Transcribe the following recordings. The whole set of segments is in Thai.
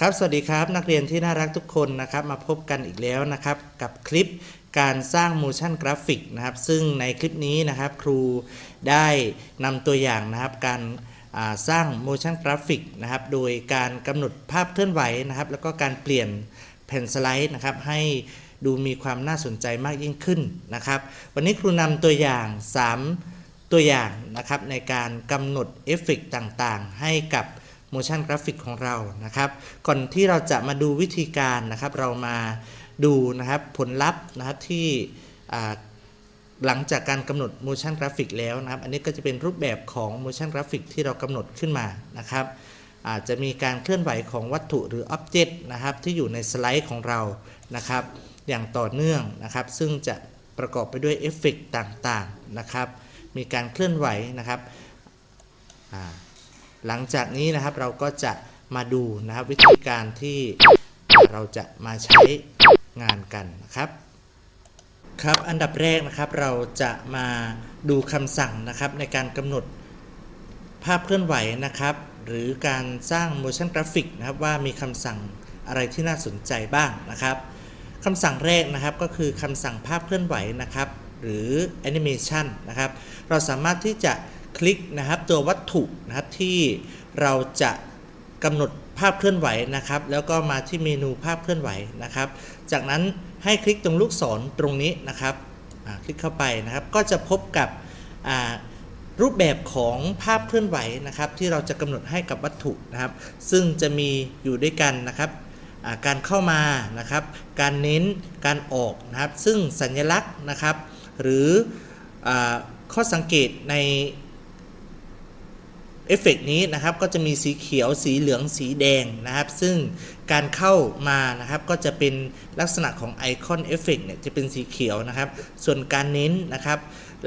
ครับ สวัสดีครับ นักเรียนที่น่ารักทุกคนนะครับ มาพบกันอีกแล้วนะครับ กับคลิปการสร้าง motion graphic นะครับ ซึ่งในคลิปนี้นะครับ ครูได้นำตัวอย่างนะครับ การสร้าง motion graphic นะครับ โดยการกำหนดภาพเคลื่อนไหวนะครับ แล้วก็การเปลี่ยนแผ่นสไลด์นะครับ ให้ดูมีความน่าสนใจมากยิ่งขึ้นนะครับ วันนี้ครูนำตัวอย่าง 3 ตัวอย่างนะครับ ในการกำหนดเอฟเฟกต่างๆ ให้กับ motion graphic ของเรานะครับ ก่อนที่เราจะมาดูวิธีการนะครับ เรามาดูนะครับผลลัพธ์นะครับที่หลังจากการกำหนด motion graphic แล้วนะครับ อันนี้ก็จะเป็นรูปแบบของ motion graphic ที่เรากำหนดขึ้นมานะครับ อาจจะมีการเคลื่อนไหวของวัตถุหรือ object นะครับ ที่อยู่ในสไลด์ของเรานะครับ อย่างต่อเนื่องนะครับ ซึ่งจะประกอบไปด้วยเอฟเฟกต์ต่างๆนะครับ มีการเคลื่อนไหวนะครับอ่า หลังจากนี้นะครับเราก็จะมาดูนะครับวิธีการที่เราจะมาใช้งานกันนะครับ ครับอันดับแรกนะครับเราจะมาดูคำสั่งนะครับในการกำหนดภาพเคลื่อนไหวนะครับ หรือการสร้าง motion graphic นะครับว่ามีคำสั่งอะไรที่น่าสนใจบ้างนะครับคำสั่งแรกนะครับก็คือคำสั่งภาพเคลื่อนไหวนะครับ หรือ animation นะครับ เราสามารถที่จะ คลิกนะครับ ตัววัตถุนะครับที่เราจะกำหนดภาพเคลื่อนไหวนะครับ แล้วก็มาที่เมนูภาพเคลื่อนไหวนะครับ จากนั้นให้คลิกตรงลูกศรตรงนี้นะครับคลิกเข้าไปนะครับ ก็จะพบกับรูปแบบของภาพเคลื่อนไหวนะครับ ที่เราจะกำหนดให้กับวัตถุนะครับ ซึ่งจะมีอยู่ด้วยกันนะครับการเข้ามานะครับ การเน้นการออกนะครับ ซึ่งสัญลักษณ์นะครับ หรืออข้อสังเกตใน เอฟเฟกต์นี้นะครับก็จะมีสีเขียวสีเหลืองสีแดงนะครับ ซึ่งการเข้ามานะครับก็จะเป็นลักษณะของไอคอนเอฟเฟกต์เนี่ยจะเป็นสีเขียวนะครับ ส่วนการเน้นนะครับ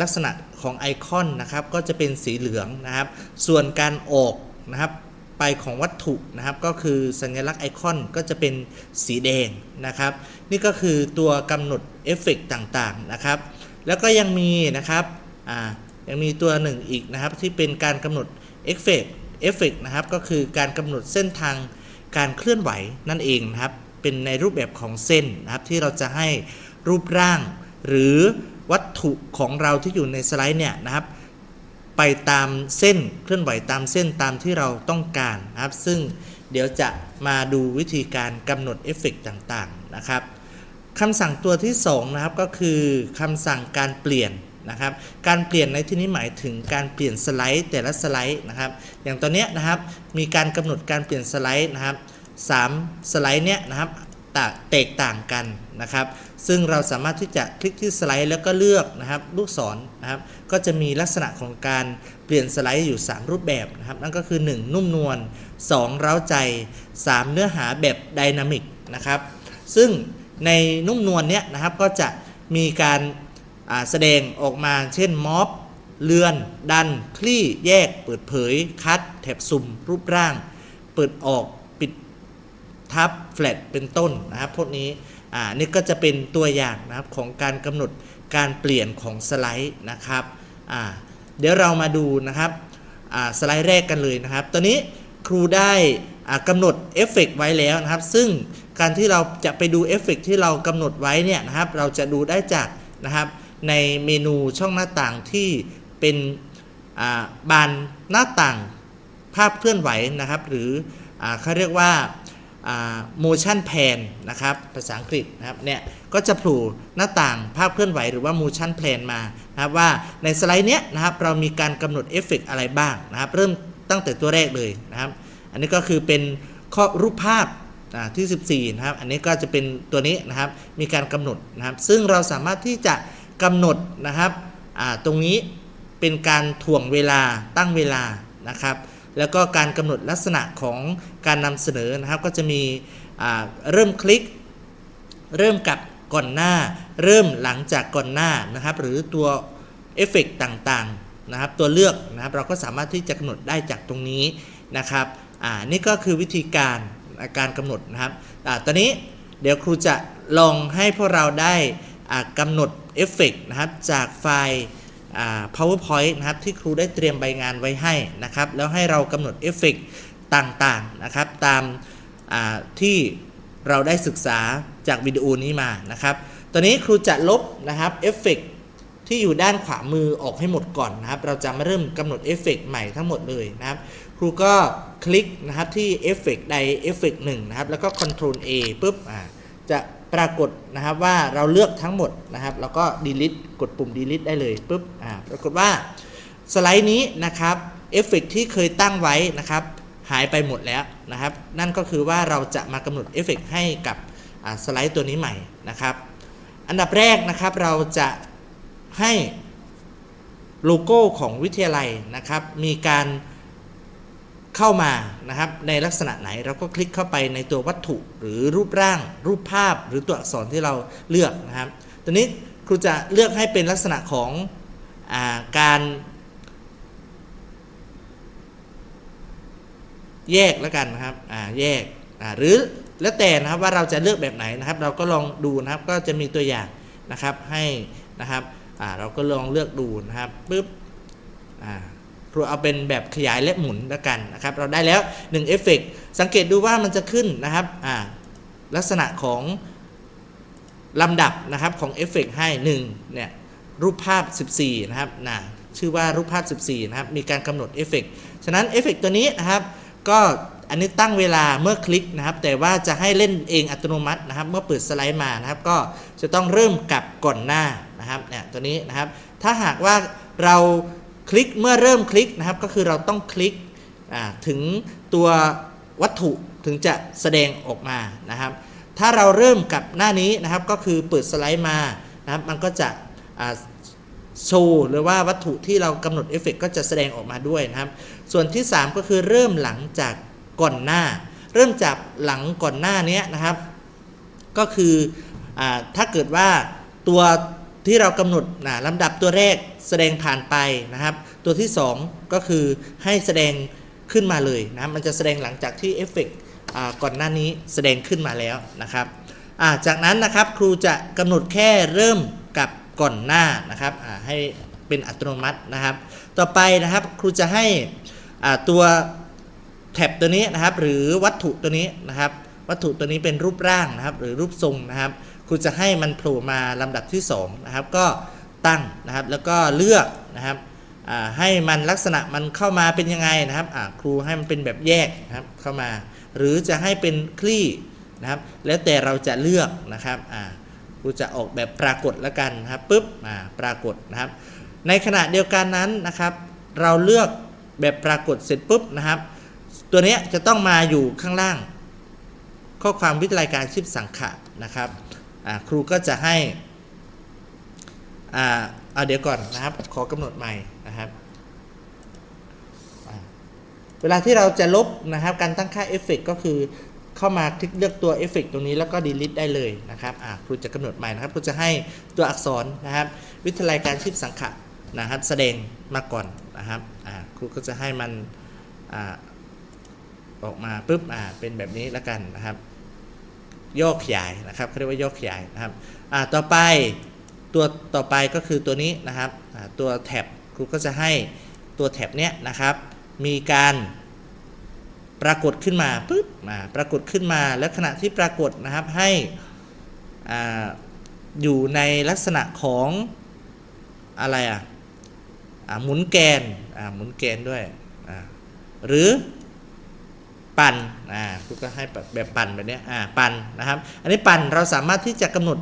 ลักษณะของไอคอนนะครับก็จะเป็นสีเหลืองนะครับ ส่วนการออกนะครับไปของวัตถุนะครับก็คือสัญลักษณ์ไอคอนก็จะเป็นสีแดงนะครับ นี่ก็คือตัวกำหนดเอฟเฟกต์ต่างๆนะครับ แล้วก็ยังมีนะครับอ่ายังมีตัวหนึ่งอีกนะครับที่เป็นการกำหนด เอฟเฟกต์เอฟเฟกนะครับก็คือการกำหนดเส้นทางการเคลื่อนไหวนั่นเองนะครับ เป็นในรูปแบบของเส้นนะครับที่เราจะให้รูปร่าง หรือวัตถุของเราที่อยู่ในสไลด์เนี่ยนะครับ ไปตามเส้นเคลื่อนไหวตามเส้นตามที่เราต้องการนะครับ ซึ่งเดี๋ยวจะมาดูวิธีการกำหนดเอฟเฟกต์ต่างๆนะครับคำสั่งตัวที่2นะครับก็คือคำสั่งการเปลี่ยน นะครับ การเปลี่ยนในที่นี้หมายถึงการเปลี่ยนสไลด์แต่ละสไลด์นะครับ อย่างตอนนี้นะครับมีการกำหนดการเปลี่ยนสไลด์นะครับสามสไลด์เนี้ยนะครับแตกต่างกันนะครับ ซึ่งเราสามารถที่จะคลิกที่สไลด์แล้วก็เลือกนะครับลูกศรนะครับ ก็จะมีลักษณะของการเปลี่ยนสไลด์อยู่ 3 รูปแบบนะครับ นั่นก็คือ 1 นุ่มนวล 2 เร้าใจ 3 เนื้อหาแบบไดนามิกนะครับ ซึ่งในนุ่มนวลเนี้ยนะครับก็จะมีการ แสดงออกมาเช่นม็อบเลือน ดัน คลี่แยก เปิดเผย คัด แถบซุ่ม รูปร่าง เปิดออกปิดทับ แฟลตเป็นต้นนะครับพวกนี้อ่านี่ก็จะเป็นตัวอย่างนะครับของการกำหนดการเปลี่ยนของสไลด์นะครับอ่าเดี๋ยวเรามาดูนะครับอ่าสไลด์แรกกันเลยนะครับ ตอนนี้ครูได้อ่ากำหนดเอฟเฟกต์ไว้แล้วนะครับ ซึ่งการที่เราจะไปดูเอฟเฟกต์ที่เรากำหนดไว้เนี่ยนะครับ เราจะดูได้จากนะครับ ในเมนูช่องหน้าต่างที่เป็นบานหน้าต่างภาพเคลื่อนไหวนะครับ หรืออเขาเรียกว่า motion plan นะครับภาษาอังกฤษนะครับเนี่ยก็จะผล่หน้าต่างภาพเคลื่อนไหวหรือว่า motion plan มานะครับว่าในสไลด์เนี้ยนะครับเรามีการกำหนดเอฟเฟกอะไรบ้างนะครับ เริ่มตั้งแต่ตัวแรกเลยนะครับ อันนี้ก็คือเป็นข้อรูปภาพอ่าที่ 14 นะครับ อันนี้ก็จะเป็นตัวนี้นะครับ มีการกำหนดนะครับ ซึ่งเราสามารถที่จะ กำหนดนะครับตรงนี้เป็นการถ่วงเวลาตั้งเวลานะครับ แล้วก็การกำหนดลักษณะของการนำเสนอนะครับ ก็จะมีเริ่มคลิก เริ่มกับก่อนหน้า เริ่มหลังจากก่อนหน้านะครับ หรือตัวเอฟเฟกต่างๆนะครับ ตัวเลือกนะครับเราก็สามารถที่จะกำหนดได้จากตรงนี้นะครับอ่านี่ก็คือวิธีการการกำหนดนะครับอ่าตอนนี้เดี๋ยวครูจะลองให้พวกเราได้กำหนด เอฟเฟกนะครับจากไฟล์ powerpoint นะครับที่ครูได้เตรียมใบงานไว้ให้นะครับแล้วให้เรากำหนดเอฟเฟกต์ต่างๆนะครับตามาที่เราได้ศึกษาจากวิดีโอนี้มานะครับ ตอนนี้ครูจะลบนะครับเอฟเฟกที่อยู่ด้านขวามือออกให้หมดก่อนนะครับ เราจะมาเริ่มกำหนดเอฟเฟกใหม่ทั้งหมดเลยนะครับ ครูก็คลิกนะครับที่เอฟเฟกใดเอฟเฟกหนึ่งนะครับ แล้วก็ Ctrl A ปุ๊บจะ ปรากฏนะครับว่าเราเลือกทั้งหมดนะครับ แล้วก็ delete กดปุ่ม delete ได้เลยปุ๊บอ่าปรากฏว่าสไลด์นี้นะครับเอฟเฟกที่เคยตั้งไว้นะครับ หายไปหมดแล้วนะครับ นั่นก็คือว่าเราจะมากำหนดเอฟเฟกให้กับสไลด์ตัวนี้ใหม่นะครับ อันดับแรกนะครับเราจะให้โลโก้ของวิทยาลัยนะครับ มีการ เข้ามานะครับในลักษณะไหนเราก็คลิกเข้าไปในตัววัตถุหรือรูปร่าง รูปภาพ หรือตัวอักษรที่เราเลือกนะครับตัวนี้ครูจะเลือกให้เป็นลักษณะของอาการแยกแล้วกันนะครับแยกหรือแล้วแต่นะครับว่าเราจะเลือกแบบไหนนะครับ เราก็ลองดูนะครับก็จะมีตัวอย่างนะครับให้นะครับเราก็ลองเลือกดูนะครับปึ๊บอ่า เอาเป็นแบบขยายและหมุนแล้วกันนะครับ เราได้แล้ว1เอฟเฟกสังเกตดูว่ามันจะขึ้นนะครับอ่าลักษณะของลำดับนะครับของเอฟเฟกให้1เนี่ยรูปภาพ 14 นะครับนะชื่อว่ารูปภาพ 14 นะครับ มีการกำหนดเอฟเฟกฉะนั้นเอฟเฟกตัวนี้นะครับ ก็อันนี้ตั้งเวลาเมื่อคลิกนะครับ แต่ว่าจะให้เล่นเองอัตโนมัตินะครับ เมื่อเปิดสไลด์มานะครับ ก็จะต้องเริ่มกลับก่อนหน้านะครับเนี่ยตัวนี้นะครับ ถ้าหากว่าเรา คลิกเมื่อเริ่มคลิกนะครับก็คือเราต้องคลิกถึงตัววัตถุถึงจะแสดงออกมานะครับ ถ้าเราเริ่มกับหน้านี้นะครับก็คือเปิดสไลด์มานะครับมันก็จะโชว์หรือว่าวัตถุที่เรากำหนดเอฟเฟกก็จะแสดงออกมาด้วยนะครับ ส่วนที่ 3 ก็คือเริ่มหลังจากก่อนหน้า เริ่มจากหลังก่อนหน้านี้นะครับ ก็คืออถ้าเกิดว่าตัวที่เรากำหนดนะลำดับตัวแรก แสดงผ่านไปนะครับ ตัวที่ 2 ก็คือให้แสดงขึ้นมาเลยนะมันจะแสดงหลังจากที่เอฟเฟกต์ก่อนหน้านี้แสดงขึ้นมาแล้วนะครับาจากนั้นนะครับครูจะกำหนดแค่เริ่มกับก่อนหน้านะครับให้เป็นอัตโนมัตินะครับ ต่อไปนะครับครูจะให้ตัวแท็บตัวนี้นะครับ หรือวัตถุตัวนี้นะครับ วัตถุตัวนี้เป็นรูปร่างนะครับ หรือรูปทรงนะครับครูจะให้มันโผล่มาลำดับที่2นะครับก็ ตั้งนะครับ แล้วก็เลือกนะครับให้มันลักษณะมันเข้ามาเป็นยังไงนะครับครูให้มันเป็นแบบแยกนะครับเข้ามา หรือจะให้เป็นคลี่นะครับ แล้วแต่เราจะเลือกนะครับครูจะออกแบบปรากฏแล้วกันนะครับปุ๊บปรากฏนะครับ ในขณะเดียวกันนั้นนะครับ เราเลือกแบบปรากฏเสร็จปุ๊บนะครับ ตัวเนี้ยจะต้องมาอยู่ข้างล่าง ข้อความวิทยาการชีพสังขะนะครับครูก็จะให้ อ่าเอาเดี๋ยวก่อนนะครับ ขอกำหนดใหม่นะครับ เวลาที่เราจะลบนะครับ การตั้งค่าเอฟเฟกก็คือเข้ามาคลิกเลือกตัวเอฟเฟกตรงนี้แล้วก็ delete ได้เลยนะครับอ่าครูจะกำหนดใหม่นะครับครูจะให้ตัวอักษรนะครับ วิทยาลัยการชีพสังขะนะครับ แสดงมาก่อนนะครับอ่าครูก็จะให้มันอ่าออกมาปุ๊บอ่าเป็นแบบนี้แล้วกันนะครับย่อขยายนะครับเขาเรียกว่าย่อขยายนะครับอ่าต่อไป ตัวต่อไปก็คือตัวนี้นะครับตัวแท็บครูก็จะให้ตัวแท็บเนี้ยนะครับ มีการปรากฏขึ้นมาปุ๊บอ่าปรากฏขึ้นมา แล้วขณะที่ปรากฏนะครับให้ออยู่ในลักษณะของอะไรอะอ่าหมุนแกนหมุนแกนด้วยหรือปั่นอ่าครูก็ให้แบบปั่นแบบเนี้ยอ่าปั่นนะครับ อันนี้ปั่นเราสามารถที่จะกำหนด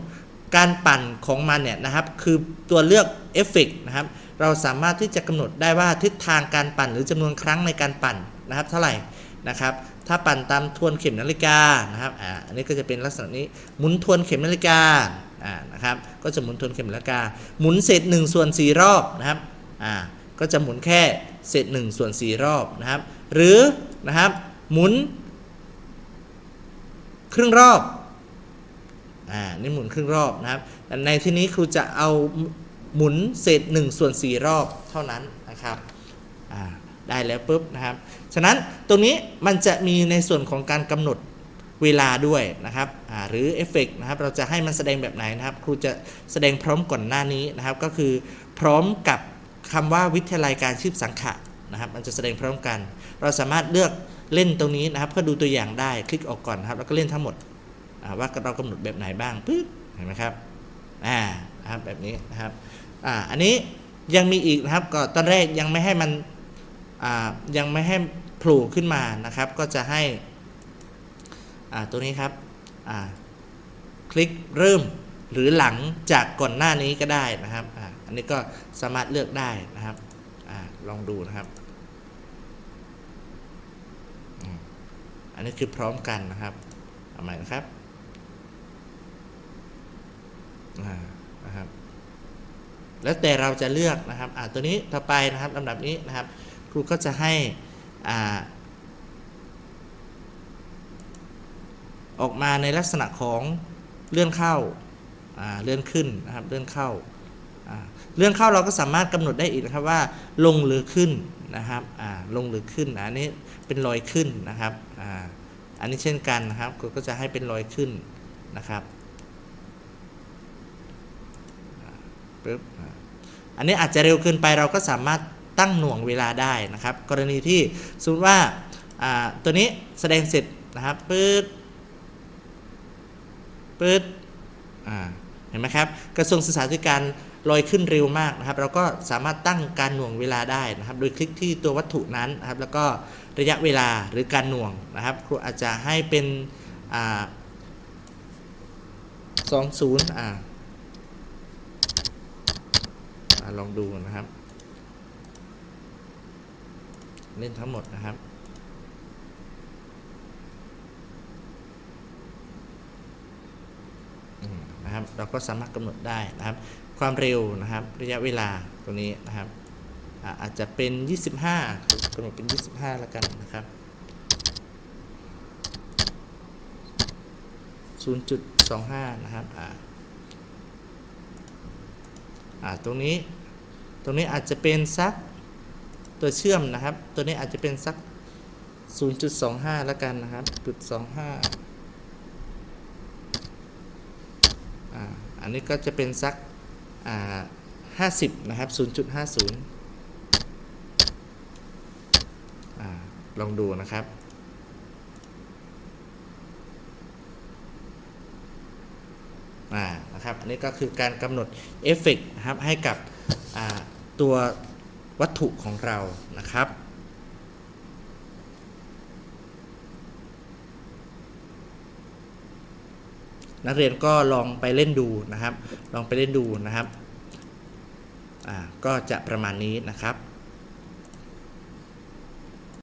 การปั่นของมันเนี่ยนะครับคือตัวเลือกเอฟเฟกนะครับเราสามารถที่จะกำหนดได้ว่าทิศทางการปั่นหรือจำนวนครั้งในการปั่นนะครับ เท่าไหร่นะครับถ้าปั่นตามทวนเข็มนาฬิกานะครับอ่าอันนี้ก็จะเป็นลักษณะนี้หมุนทวนเข็มนาฬิกาอ่านะครับก็จะหมุนทวนเข็มนาฬิกา หมุนเศษ1ส่วน4รอบนะครับอ่าก็จะหมุนแค่เศษ1ส่วน4รอบนะครับ หรือนะครับหมุน ครึ่งรอบ อ่านี่หมุนครึ่งรอบนะครับในที่นี้ครูจะเอาหมุนเศษ1ส่วน4รอบเท่านั้นนะครับอ่าได้แล้วปุ๊บนะครับ ฉะนั้นตรงนี้มันจะมีในส่วนของการกำหนดเวลาด้วยนะครับหรือเอฟเฟกนะครับเราจะให้มันแสดงแบบไหนนะครับ ครูจะแสดงพร้อมก่อนหน้านี้นะครับ ก็คือพร้อมกับคำว่าวิทยาลัยการชีพสังขะนะครับ มันจะแสดงพร้อมกัน เราสามารถเลือกเล่นตรงนี้นะครับ เพื่อดูตัวอย่างได้คลิกออกก่อนนะครับ แล้วก็เล่นทั้งหมด ว่าเรากำหนดแบบไหนบ้างปึ๊บเห็นไหมครับอ่านะครับแบบนี้นะครับอ่าอันนี้ยังมีอีกนะครับก็ตอนแรกยังไม่ให้มันอ่ายังไม่ให้โผล่ขึ้นมานะครับ ก็จะให้อ่าตัวนี้ครับอ่าคลิกเริ่มหรือหลังจากก่อนหน้านี้ก็ได้นะครับอ่าอันนี้ก็สามารถเลือกได้นะครับอ่าลองดูนะครับอันนี้คือพร้อมกันนะครับ เอาใหม่นะครับอ่า นะครับ แล้วแต่เราจะเลือกนะครับอ่าตัวนี้ต่อไปนะครับลำดับนี้นะครับ ครูก็จะให้อ่าออกมาในลักษณะของเลื่อนเข้าอ่าเลื่อนขึ้นนะครับเลื่อนเข้าอ่าเลื่อนเข้าเราก็สามารถกำหนดได้อีกนะครับว่าลงหรือขึ้นนะครับอ่าลงหรือขึ้นอันนี้เป็นรอยขึ้นนะครับอ่าอันนี้เช่นกันนะครับครูก็จะให้เป็นรอยขึ้นนะครับอ่า ปึ๊บอันนี้อาจจะเร็วเกินไปเราก็สามารถตั้งหน่วงเวลาได้นะครับ กรณีที่สมมติว่าตัวนี้แสดงเสร็จนะครับปื๊ดปื๊ดเห็นไหมครับ กระทรวงศึกษาธิการลอยขึ้นเร็วมากนะครับ เราก็สามารถตั้งการหน่วงเวลาได้นะครับ โดยคลิกที่ตัววัตถุนั้นนะครับ แล้วก็ระยะเวลาหรือการหน่วงนะครับครูอาจจะให้เป็นอสองศูนย์อ่า ลองดูนะครับ เล่นทั้งหมดนะครับนะครับ เราก็สามารถกำหนดได้นะครับ ความเร็วนะครับ ระยะเวลาตรงนี้นะครับ อาอาจจะเป็น 25กำหนดเป็น 25 แล้วกันนะครับ0.25 นะครับ อ่า อ่า ตรงนี้ ตรงนี้อาจจะเป็นสักตัวเชื่อมนะครับ ตัวนี้อาจจะเป็นสัก 0.25 แล้วกันนะครับจุด25อ่าอันนี้ก็จะเป็นสักอ่า50 นะครับ 0.50อ่าลองดูนะครับอ่านะครับ อันนี้ก็คือการกำหนดเอฟเฟกต์นะครับให้กับอ่า ตัววัตถุของเรานะครับ นักเรียนก็ลองไปเล่นดูนะครับ ลองไปเล่นดูนะครับ อ่า ก็จะประมาณนี้นะครับ